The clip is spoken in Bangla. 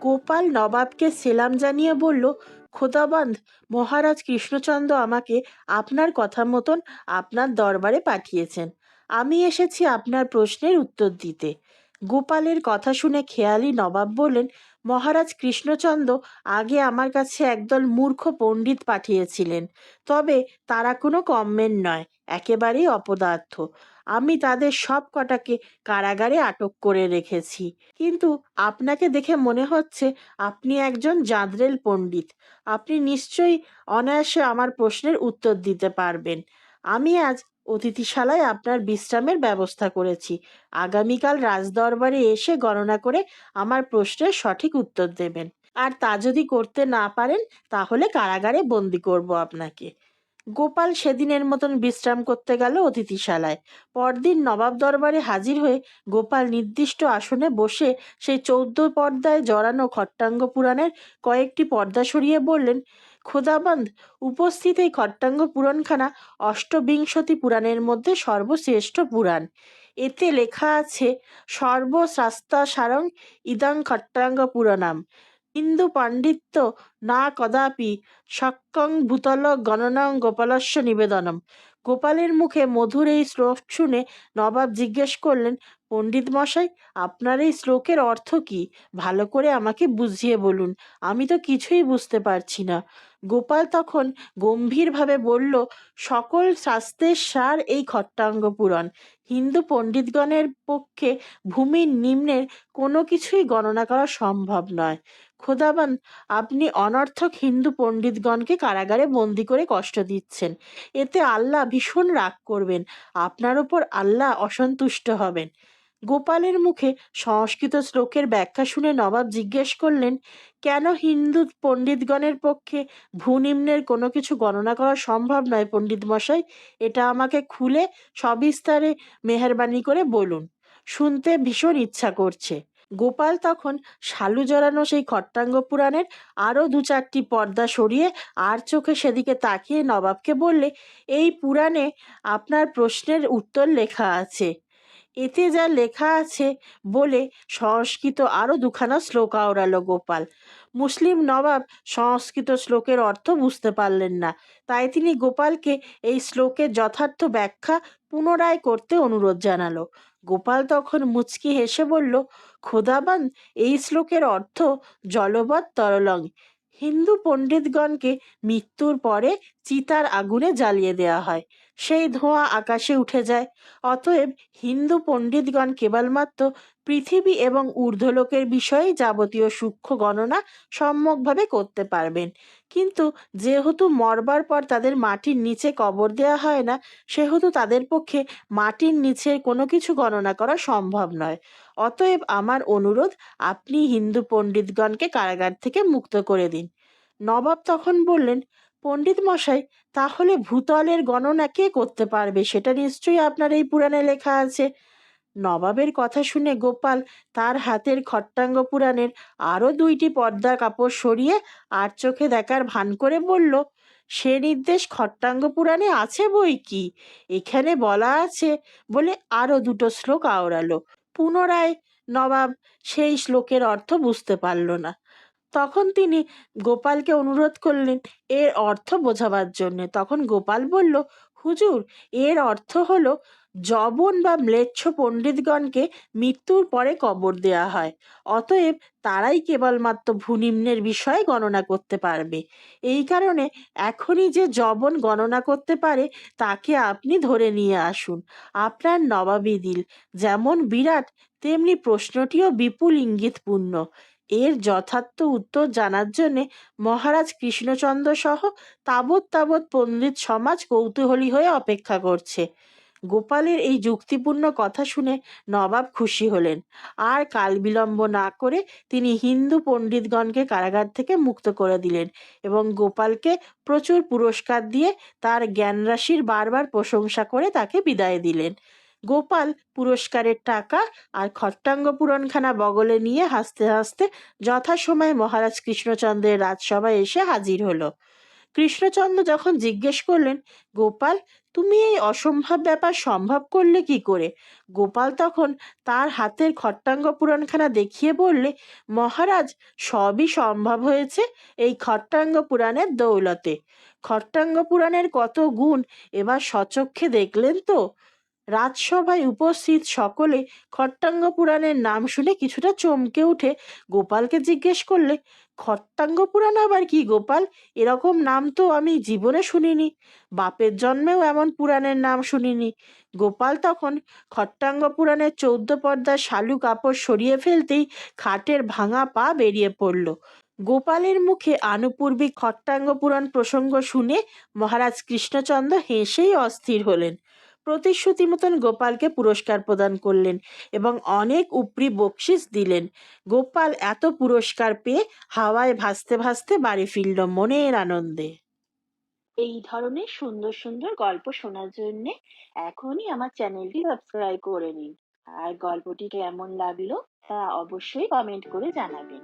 গোপাল নবাবকে সেলাম জানিয়ে বলল খোদাবন্ধ মহারাজ কৃষ্ণচন্দ্র আমাকে আপনার কথা মতন আপনার দরবারে পাঠিয়েছেন। আমি এসেছি আপনার প্রশ্নের উত্তর দিতে। গোপালের কথা শুনে খেয়ালি নবাব বললেন, মহারাজ কৃষ্ণচন্দ্র আগে আমার কাছে একদল মূর্খ পণ্ডিত পাঠিয়েছিলেন, তবে তারা কোনো কমমেন নয়, একেবারেই অপদার্থ। আমি তাদের সব কটাকে কারাগারে আটক করে রেখেছি। কিন্তু আপনাকে দেখে মনে হচ্ছে আপনি একজন জাঁদরেল পণ্ডিত। আপনি নিশ্চয়ই অনায়াসে আমার প্রশ্নের উত্তর দিতে পারবেন। আমি আজ অতিথিশালায় আপনার বিশ্রামের ব্যবস্থা করেছি। আগামীকাল রাজদরবারে এসে গণনা করে আমার প্রশ্নের সঠিক উত্তর দেবেন। আর তা যদি করতে না পারেন, তাহলে কারাগারে বন্দি করব আপনাকে। গোপাল সেদিনের মতন বিশ্রাম করতে গেল অতিথিশালায়। পরদিন নবাব দরবারে হাজির হয়ে গোপাল নির্দিষ্ট আসনে বসে সেই চৌদ্দ পর্দায় জড়ানো খট্টাঙ্গ পুরাণের কয়েকটি পর্দা সরিয়ে বললেন খোদাবন্ধ উপস্থিত এই খট্টাঙ্গ পুরাণখানা অষ্টবিংশতি পুরাণের মধ্যে সর্বশ্রেষ্ঠ পুরাণ। এতে লেখা আছে সর্বশাস্তা সারং ইদং খট্টাঙ্গ পুরাণাম। হিন্দু পাণ্ডিত্য না কদাপি শক্কং ভূতল গণনং গোপালস্য নিবেদনম। গোপালের মুখে মধুর এই শ্লোক শুনে নবাব জিজ্ঞেস করলেন, পণ্ডিত মশাই, আপনার এই শ্লোকের অর্থ কি? ভালো করে আমাকে বুঝিয়ে বলুন। আমি তো কিছুই বুঝতে পারছি না। গোপাল তখন গম্ভীরভাবে বলল, সকল শাস্ত্রের সার এই খট্টাঙ্গ পূরণ। হিন্দু পণ্ডিতগণের পক্ষে ভূমির নিম্নের কোনো কিছুই গণনা করা সম্ভব নয়। খোদাবান আপনি অনর্থক হিন্দু পণ্ডিতগণকে কারাগারে বন্দি করে কষ্ট দিচ্ছেন। এতে আল্লাহ ভীষণ রাগ করবেন। আপনার ওপর আল্লাহ অসন্তুষ্ট হবেন। গোপালের মুখে সংস্কৃত শ্লোকের ব্যাখ্যা শুনে নবাব জিজ্ঞেস করলেন, কেন হিন্দু পণ্ডিতগণের পক্ষে ভূনিম্নের কোনো কিছু গণনা করা সম্ভব নয় পণ্ডিত মশাই? এটা আমাকে খুলে সবিস্তারে মেহরবানি করে বলুন। শুনতে ভীষণ ইচ্ছা করছে। গোপাল তখন শালু জড়ানো সেই খট্টাঙ্গ পুরাণের আরও দু চারটি পর্দা সরিয়ে আর চোখে সেদিকে তাকিয়ে নবাবকে বললে, এই পুরাণে আপনার প্রশ্নের উত্তর লেখা আছে। এতে যা লেখা আছে বলে সংস্কৃত আরও দুখানা শ্লোক আওড়ালো গোপাল। মুসলিম নবাব সংস্কৃত শ্লোকের অর্থ বুঝতে পারলেন না। তাই তিনি গোপালকে এই শ্লোকের যথার্থ ব্যাখ্যা পুনরায় করতে অনুরোধ জানালো। গোপাল তখন মুচকি হেসে বলল, খোদাবান, এই শ্লোকের অর্থ জলবৎ তরলং। হিন্দু পণ্ডিতগণকে মৃত্যুর পরে চিতার আগুনে জ্বালিয়ে দেওয়া হয়। সেই ধোঁয়া আকাশে উঠে যায়। অতএব হিন্দু পণ্ডিতগণ কেবলমাত্র পৃথিবী এবং ঊর্ধ্বলোকের বিষয়ে যাবতীয় সূক্ষ্ম গণনা সম্যকভাবে করতে পারবেন। কিন্তু যেহেতু মরবার পর তাদের মাটির নিচে কবর দেওয়া হয় না, সেহেতু তাদের পক্ষে মাটির নিচে কোনো কিছু গণনা করা সম্ভব নয়। অতএব আমার অনুরোধ, আপনি হিন্দু পণ্ডিতগণকে কারাগার থেকে মুক্ত করে দিন। নবাব তখন বললেন পণ্ডিত মশাই, তাহলে ভূতলের গণনা কে করতে পারবে? সেটা নিশ্চয়ই আপনার এই পুরাণে লেখা আছে। নবাবের কথা শুনে গোপাল তার হাতের খট্টাঙ্গ পুরাণের আরও দুইটি পর্দা কাপড় সরিয়ে আর চোখে দেখার ভান করে বলল, সে নির্দেশ খট্টাঙ্গ পুরাণে আছে বই কি? এখানে বলা আছে বলে আরও দুটো শ্লোক আওড়ালো। পুনরায় নবাব সেই শ্লোকের অর্থ বুঝতে পারল না। তখন তিনি গোপালকে অনুরোধ করলেন, এর অর্থ বোঝাবার জন্যে। তখন গোপাল বলল, হুজুর, এর অর্থ হলো জবন বা ম্লেচ্ছ পণ্ডিতগণকে মৃত্যুর পরে কবর দেয়া হয়। অতএব তারাই কেবলমাত্র ভূনিম্নের বিষয়ে গণনা করতে পারবে। এই কারণে এখনই যে জবন গণনা করতে পারে, তাকে আপনি ধরে নিয়ে আসুন। আপনার নবাবী দিল, যেমন বিরাট, তেমনি প্রশ্নটিও বিপুল ইঙ্গিতপূর্ণ। এর যথার্থ উত্তর জানার জন্যে মহারাজ কৃষ্ণচন্দ্র সহ তাবৎ তাবৎ পণ্ডিত সমাজ কৌতূহলী হয়ে অপেক্ষা করছে। গোপালের এই যুক্তিপূর্ণ কথা শুনে নবাব খুশি হলেন। আর কাল বিলম্ব না করে তিনি হিন্দু পণ্ডিতগণকে কারাগার থেকে মুক্ত করে দিলেন এবং গোপালকে প্রচুর পুরস্কার দিয়ে তার জ্ঞানরাশির বারবার প্রশংসা করে তাকে বিদায় দিলেন। গোপাল পুরস্কারের টাকা আর খট্টাঙ্গ পুরাণখানা বগলে নিয়ে হাসতে হাসতে যথাসময়ে মহারাজ কৃষ্ণচন্দ্রের রাজসভায় এসে হাজির হলো। কৃষ্ণচন্দ্র যখন জিজ্ঞেস করলেন, গোপাল, তুমি এই অসম্ভব ব্যাপার সম্ভব করলে কি করে? গোপাল তখন তার হাতের খট্টাঙ্গ পুরাণখানা দেখিয়ে বললে, মহারাজ, সবই সম্ভব হয়েছে এই খট্টাঙ্গ পুরাণের দৌলতে। খট্টাঙ্গ পুরাণের কত গুণ এবার সচক্ষে দেখলেন তো? রাজসভায় উপস্থিত সকলে খট্টাঙ্গ পুরাণের নাম শুনে কিছুটা চমকে উঠে গোপালকে জিজ্ঞেস করলে, খট্টাঙ্গ পুরাণ আবার কি গোপাল? এরকম নাম তো আমি জীবনে শুনিনি। বাপের জন্মেও এমন পুরাণের নাম শুনিনি। গোপাল তখন খট্টাঙ্গ পুরাণের চৌদ্দ পর্দার শালু কাপড় সরিয়ে ফেলতেই খাটের ভাঙা পা বেরিয়ে পড়ল। গোপালের মুখে আনুপূর্বিক খট্টাঙ্গ পুরাণ প্রসঙ্গ শুনে মহারাজ কৃষ্ণচন্দ্র হেসেই অস্থির হলেন। প্রতিশ্রুতি মতন গোপালকে পুরস্কার প্রদান করলেন এবং অনেক উপরি বকশিস দিলেন। গোপাল এত পুরস্কার পেয়ে হাওয়ায় ভাসতে ভাসতে বাড়ি ফিরল মনের আনন্দে। এই ধরনের সুন্দর সুন্দর গল্প শোনার জন্য এখনই আমার চ্যানেলটি সাবস্ক্রাইব করে নিন। আর গল্পটি কেমন লাগল তা অবশ্যই কমেন্ট করে জানাবেন।